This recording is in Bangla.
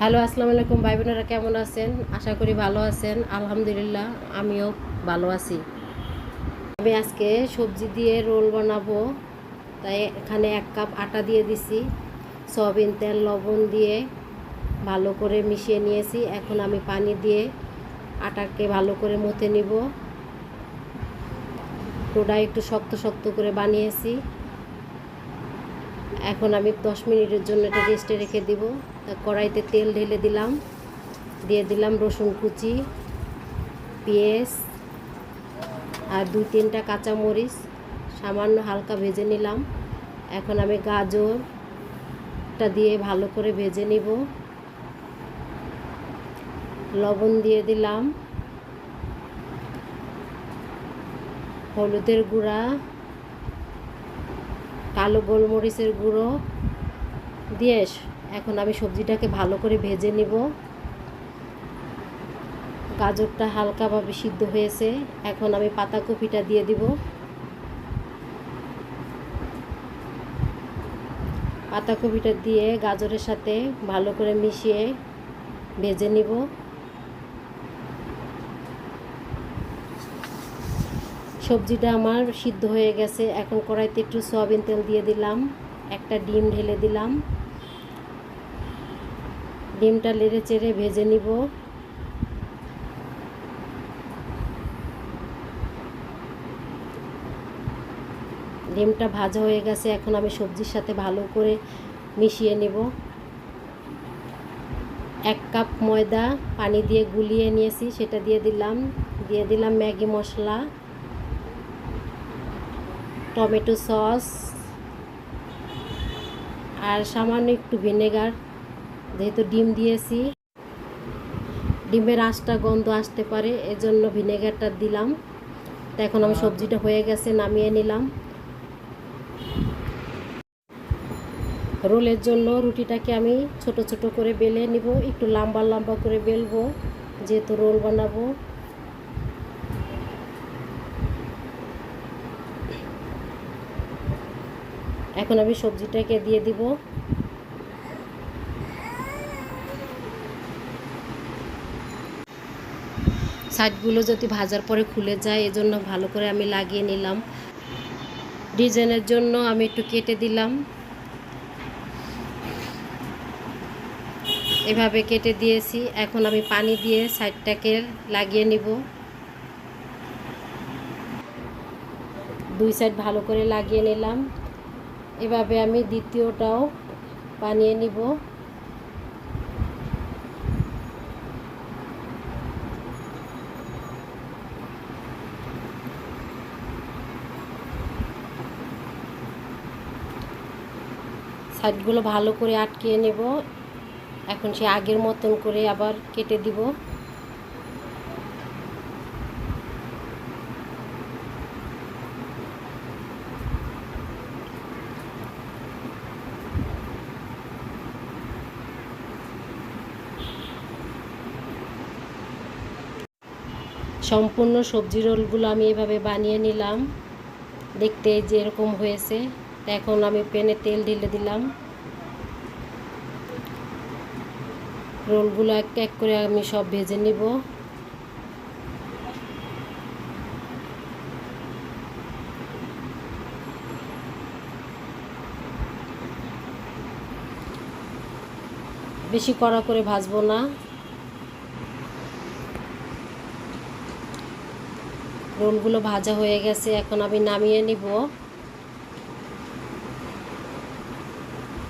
হ্যালো, আসসালামু আলাইকুম ভাই বোনেরা কেমন আছেন? আশা করি ভালো আছেন। আলহামদুলিল্লাহ, আমিও ভালো আছি। আমি আজকে সবজি দিয়ে রোল বানাবো। তাই এখানে এক কাপ আটা দিয়ে দিছি, সয়াবিন তেল, লবণ দিয়ে ভালো করে মিশিয়ে নিয়েছি। এখন আমি পানি দিয়ে আটাকে ভালো করে মথে নিব। টোডা একটু শক্ত শক্ত করে বানিয়েছি। এখন আমি দশ মিনিটের জন্য এটা রেস্টে রেখে দিব। কড়াইতে তেল ঢেলে দিলাম। দিয়ে দিলাম রসুন কুচি, পেঁয়াজ আর দুই তিনটা কাঁচামরিচ। সামান্য হালকা ভেজে নিলাম। এখন আমি গাজরটা দিয়ে ভালো করে ভেজে নিব। লবণ দিয়ে দিলাম। হলুদের গুঁড়া, কালো গোলমরিচের গুঁড়ো। দিয়ে এখন আমি সবজিটাকে ভালো করে ভেজে নিব। গাজরটা হালকাভাবে সিদ্ধ হয়েছে। এখন আমি পাতাকপিটা দিয়ে দিব। পাতাকপিটা দিয়ে গাজরের সাথে ভালো করে মিশিয়ে ভেজে নিব। সবজিটা আমার সিদ্ধ হয়ে গেছে। এখন কড়াইতে একটু সয়াবিন তেল দিয়ে দিলাম। একটা ডিম ঢেলে দিলাম। ডিমটা লেড়ে চেড়ে ভেজে নিব। ডিমটা ভাজা হয়ে গেছে, এখন আমি সবজির সাথে ভালো করে মিশিয়ে নেব। এক কাপ ময়দা পানি দিয়ে গুলিয়ে নিয়েছি, সেটা দিয়ে দিলাম। দিয়ে দিলাম ম্যাগি মশলা, টমেটো সস, আর সামান্য একটু ভিনেগার। যেহেতু ডিম দিয়েছি ডিমের আঁশটা গন্ধ আসতে পারে এজন্য ভিনেগারটা দিলাম। তো এখন আমি সবজিটা হয়ে গেছে নামিয়ে নিলাম। রোলের জন্য রুটিটাকে আমি ছোট ছোট করে বেলে নিব একটু লম্বা লম্বা করে বেলবো যেহেতু রোল বানাবো। এখন আমি সবজিটাকে দিয়ে দিব। সাইডগুলো যদি ভাজার পরে খুলে যায়, এজন্য ভালো করে আমি লাগিয়ে নিলাম। ডিজাইনের জন্য আমি একটু কেটে দিলাম। এভাবে কেটে দিয়েছি। এখন আমি পানি দিয়ে সাইডটাকে লাগিয়ে নিব। দুই সাইড ভালো করে লাগিয়ে নিলাম। এভাবে আমি দ্বিতীয়টাও বানিয়ে নিব। সাইডগুলো ভালো করে আটকিয়ে নেব। এখন সে আগের মতন করে আবার কেটে দিব। সম্পূর্ণ সবজি রোলগুলো আমি এভাবে বানিয়ে নিলাম। দেখতে যে এরকম হয়েছে। এখন আমি প্যানে তেল ঢেলে দিলাম। রোলগুলো এক এক করে আমি সব ভেজে নিব। বেশি কড়া করে ভাজবো না। রোলগুলো ভাজা হয়ে গেছে, এখন আমি নামিয়ে নিব।